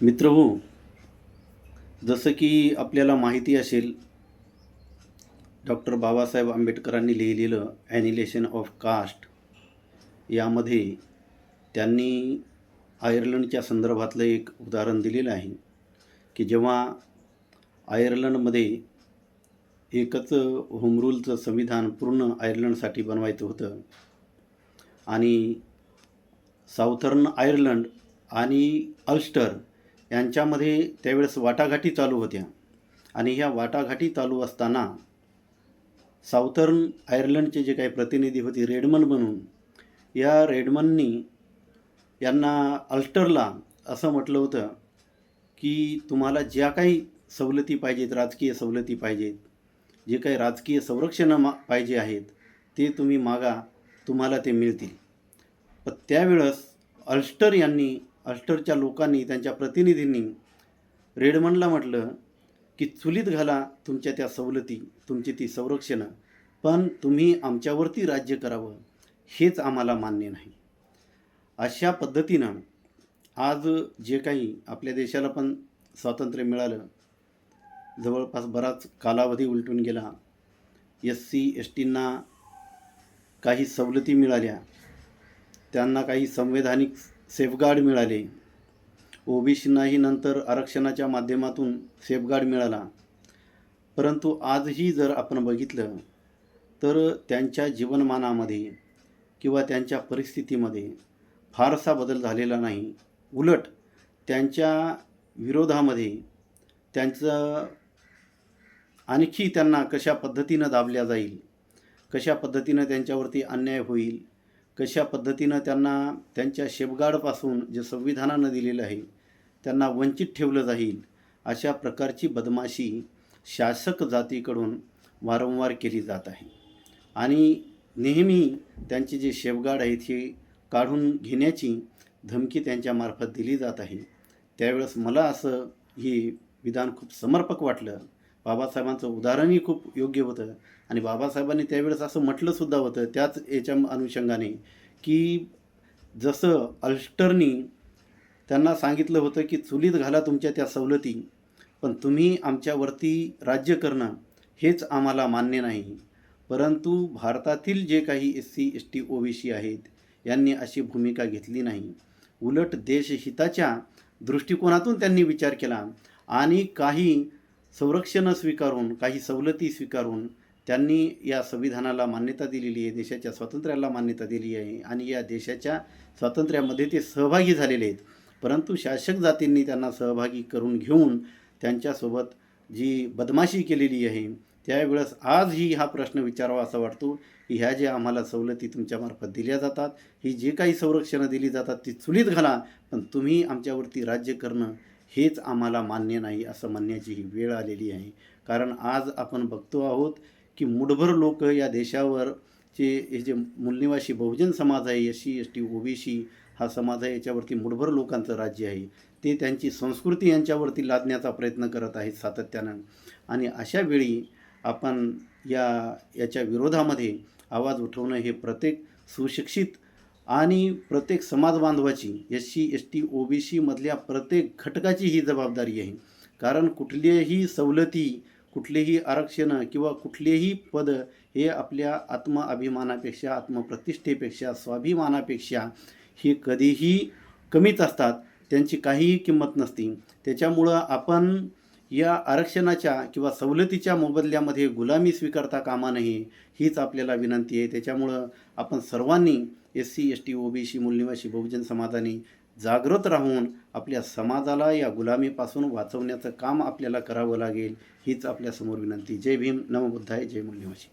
मित्र हो जसं की आपल्याला माहिती असेल डॉक्टर बाबासाहेब आंबेडकरांनी लिहिलेलं ॲनिलेशन ऑफ कास्ट यामध्ये त्यांनी आयर्लंडच्या संदर्भातलं एक उदाहरण दिलेलं आहे की जेव्हा आयर्लंडमध्ये एकच होमरूलचं संविधान पूर्ण आयर्लंडसाठी बनवायचं होतं आणि साऊथर्न आयर्लंड आणि अल्स्टर यांच्यामध्ये त्यावेळेस वाटाघाटी चालू होत्या. आणि ह्या वाटाघाटी चालू असताना साऊथर्न आयर्लंडचे जे काही प्रतिनिधी होते रेडमन म्हणून या रेडमननी यांना अल्स्टरला असं म्हटलं होतं की तुम्हाला ज्या काही सवलती पाहिजेत राजकीय सवलती पाहिजेत जे काही राजकीय संरक्षणं मा पाहिजे आहेत ते तुम्ही मागा तुम्हाला ते मिळतील. पण त्यावेळेस अल्स्टर यांनी अल्टरच्या लोकांनी त्यांच्या प्रतिनिधींनी रेडमनला म्हटलं की चुलीत घाला तुमच्या त्या सवलती तुमची ती संरक्षणं पण तुम्ही आमच्यावरती राज्य करावं हेच आम्हाला मान्य नाही. अशा पद्धतीनं आज जे काही आपल्या देशाला पण स्वातंत्र्य मिळालं जवळपास बराच कालावधी उलटून गेला एस सी एस टींना काही सवलती मिळाल्या त्यांना काही संवैधानिक सेफगार्ड मिळाले. ओबीसींनाही नंतर आरक्षणाच्या माध्यमातून सेफगार्ड मिळाला. परंतु आजही जर आपण बघितलं तर त्यांच्या जीवनमानामध्ये किंवा त्यांच्या परिस्थितीमध्ये फारसा बदल झालेला नाही. उलट त्यांच्या विरोधामध्ये त्यांचं आणखी त्यांना कशा पद्धतीनं दाबल्या जाईल कशा पद्धतीनं त्यांच्यावरती अन्याय होईल कशा पद्धतीनं त्यांना त्यांच्या शेपगाडपासून जे संविधानानं दिलेलं आहे त्यांना वंचित ठेवलं जाईल अशा प्रकारची बदमाशी शासक जातीकडून वारंवार केली जात आहे. आणि नेहमी त्यांचे जे शेवगाड आहेत हे काढून घेण्याची धमकी त्यांच्यामार्फत दिली जात आहे. त्यावेळेस मला असं हे विधान खूप समर्पक वाटलं. बाबासाहेबांचं उदाहरणही खूप योग्य होतं. आणि बाबासाहेबांनी त्यावेळेस असं म्हटलंसुद्धा होतं त्याच याच्या अनुषंगाने की जसं अल्स्टरनी त्यांना सांगितलं होतं की चुलीत घाला तुमच्या त्या सवलती पण तुम्ही आमच्यावरती राज्य करणं हेच आम्हाला मान्य नाही. परंतु भारतातील जे काही S C S T O B C आहेत यांनी अशी भूमिका घेतली नाही. उलट देशहिताच्या दृष्टिकोनातून त्यांनी विचार केला आणि काही संरक्षणं स्वीकारून काही सवलती स्वीकारून त्यांनी या संविधानाला मान्यता दिलेली आहे देशाच्या स्वातंत्र्याला मान्यता दिली आहे आणि या देशाच्या स्वातंत्र्यामध्ये ते सहभागी झालेले आहेत. परंतु शासक जातींनी त्यांना सहभागी करून घेऊन त्यांच्यासोबत जी बदमाशी केलेली आहे त्यावेळेस आजही हा प्रश्न विचारावा असा वाटतो की ह्या ज्या आम्हाला सवलती तुमच्यामार्फत दिल्या जातात ही जे काही संरक्षणं दिली जातात ती चुलीत घाला पण तुम्ही आमच्यावरती राज्य करणं हेच आम्हाला मान्य नाही असं म्हणण्याची ही वेळ आलेली आहे. कारण आज आपण बघतो आहोत की मुठभर लोक या देशावरचे हे जे मूलनिवासी बहुजन समाज आहे S C S T O B C हा समाज आहे याच्यावरती मुठभर लोकांचं राज्य आहे. ते त्यांची संस्कृती यांच्यावरती लादण्याचा प्रयत्न करत आहेत सातत्यानं. आणि अशा वेळी आपण या याच्या विरोधामध्ये आवाज उठवणं हे प्रत्येक सुशिक्षित आणि प्रत्येक समाज बांधवाची S C S T O B सीमधल्या प्रत्येक घटकाची ही जबाबदारी आहे. कारण कुठल्याही सवलती कुठलेही आरक्षणं किंवा कुठलेही पद हे आपल्या आत्मअभिमानापेक्षा आत्मप्रतिष्ठेपेक्षा स्वाभिमानापेक्षा हे कधीही कमीच असतात. त्यांची काहीही किंमत नसती. त्याच्यामुळं आपण या आरक्षणाच्या किंवा सवलतीच्या मोबदल्यामध्ये गुलामी स्वीकारता कामा नये हीच आपल्याला विनंती आहे. त्याच्यामुळं आपण सर्वांनी S C S T O B C मूलनिवासी बहुजन समाजाने जागृत राहून आपल्या समाजाला या गुलामीपासून वाचवण्याचं काम आपल्याला करावं लागेल हीच आपल्यासमोर विनंती. जय भीम. नमबुद्धाय जय मूल्यवासी